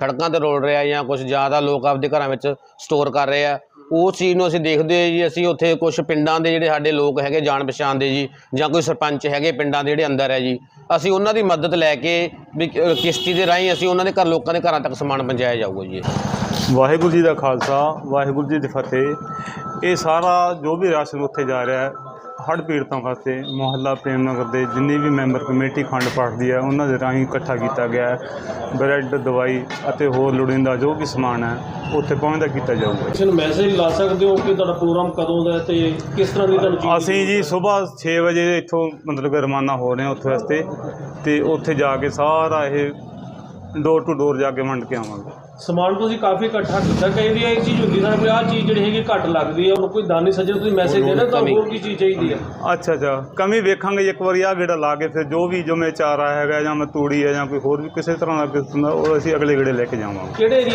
ਸੜਕਾਂ ਤੇ ਰੋਲ ਰਿਹਾ ਜਾਂ ਕੁਝ ਜ਼ਿਆਦਾ ਲੋਕ ਆਪਦੇ ਘਰਾਂ ਵਿੱਚ ਸਟੋਰ ਕਰ ਰਹੇ ਆ। ਉਸ ਚੀਜ਼ ਨੂੰ ਅਸੀਂ ਦੇਖਦੇ ਹੋਏ ਜੀ, ਅਸੀਂ ਉੱਥੇ ਕੁਝ ਪਿੰਡਾਂ ਦੇ ਜਿਹੜੇ ਸਾਡੇ ਲੋਕ ਹੈਗੇ ਜਾਣ ਪਛਾਣ ਦੇ ਜੀ, ਜਾਂ ਕੋਈ ਸਰਪੰਚ ਹੈਗੇ ਪਿੰਡਾਂ ਦੇ ਜਿਹੜੇ ਅੰਦਰ ਹੈ ਜੀ, ਅਸੀਂ ਉਹਨਾਂ ਦੀ ਮਦਦ ਲੈ ਕੇ ਵੀ ਕਿਸ਼ਤੀ ਦੇ ਰਾਹੀਂ ਅਸੀਂ ਉਹਨਾਂ ਦੇ ਘਰ, ਲੋਕਾਂ ਦੇ ਘਰਾਂ ਤੱਕ ਸਮਾਨ ਪਹੁੰਚਾਇਆ ਜਾਊਗਾ ਜੀ ਵਾਹਿਗੁਰੂ ਜੀ ਦਾ ਖਾਲਸਾ ਵਾਹਿਗੁਰੂ ਜੀ ਦੀ ਫਤਿਹ। ਇਹ ਸਾਰਾ ਜੋ ਵੀ ਰਾਸ਼ਨ ਉੱਥੇ ਜਾ ਰਿਹਾ ਹੈ ਹੜ੍ਹ ਪੀੜਤਾਂ ਵਾਸਤੇ ਮੁਹੱਲਾ ਪ੍ਰੇਮ ਨਗਰ ਦੇ ਜਿੰਨੇ ਵੀ ਮੈਂਬਰ ਕਮੇਟੀ ਖੰਡ ਪਾਠਦੀ ਹੈ ਉਹਨਾਂ ਦੇ ਰਾਹੀਂ ਇਕੱਠਾ ਕੀਤਾ ਗਿਆ ਹੈ। ਬ੍ਰੈਡ ਦਵਾਈ ਅਤੇ ਹੋਰ ਲੋੜੀਂਦਾ ਜੋ ਵੀ ਸਮਾਨ ਹੈ ਉੱਥੇ ਪਹੁੰਚਦਾ ਕੀਤਾ ਜਾਊਗਾ। ਨੂੰ ਮੈਸੇਜ ਲਾ ਸਕਦੇ ਹੋ ਕਿ ਤੁਹਾਡਾ ਪ੍ਰੋਗਰਾਮ ਕਦੋਂ ਦਾ ਹੈ ਤੇ ਕਿਸ ਤਰ੍ਹਾਂ ਦੀ ਤੁਹਾਨੂੰ ਅਸੀਂ ਜੀ ਸਵੇਰ 6 ਵਜੇ ਇੱਥੋਂ ਮਤਲਬ ਕਿ ਰਵਾਨਾ ਹੋ ਰਹੇ ਹਾਂ ਉੱਥੇ ਵਾਸਤੇ ਤੇ ਉੱਥੇ ਜਾ ਕੇ ਸਾਰਾ ਇਹ ਡੋਰ ਟੂ ਡੋਰ ਜਾ ਕੇ ਵੰਡ ਕੇ ਆਵਾਂਗੇ। ਸਮਾਨ ਤੁਸੀਂ ਕਾਫੀ ਇਕੱਠਾ ਕੀਤਾ। ਕਈ ਵਾਰੀ ਇਹ ਚੀਜ਼ ਹੁੰਦੀ ਸਾਡੇ ਕੋਲ ਆਹ ਚੀਜ਼ ਜਿਹੜੀ ਹੈਗੀ ਘੱਟ ਲੱਗਦੀ ਹੈ ਉਹਨੂੰ ਕੋਈ ਦਾਨੀ ਸੱਜਣ ਤੁਸੀਂ ਮੈਸੇਜ ਦੇਣਾ ਤੁਹਾਨੂੰ ਹੋਰ ਕੀ ਚੀਜ਼ ਚਾਹੀਦੀ ਹੈ। ਅੱਛਾ ਅੱਛਾ। ਕਮੀ ਵੇਖਾਂਗੇ ਇੱਕ ਵਾਰੀ ਆ ਗੇੜਾ ਲਾ ਕੇ ਫਿਰ ਜੋ ਵੀ ਜੋ ਮੈਂ ਚਾਰਾ ਹੈਗਾ ਜਾਂ ਮੈਂ ਤੂੜੀ ਹੈ ਜਾਂ ਕੋਈ ਹੋਰ ਵੀ ਕਿਸੇ ਤਰ੍ਹਾਂ ਦਾ ਕਿਸਮ ਦਾ ਉਹ ਅਸੀਂ ਅਗਲੇ ਗੇੜੇ ਲੈ ਕੇ ਜਾਵਾਂਗੇ। ਕਿਹੜੇ ਏਰੀਆ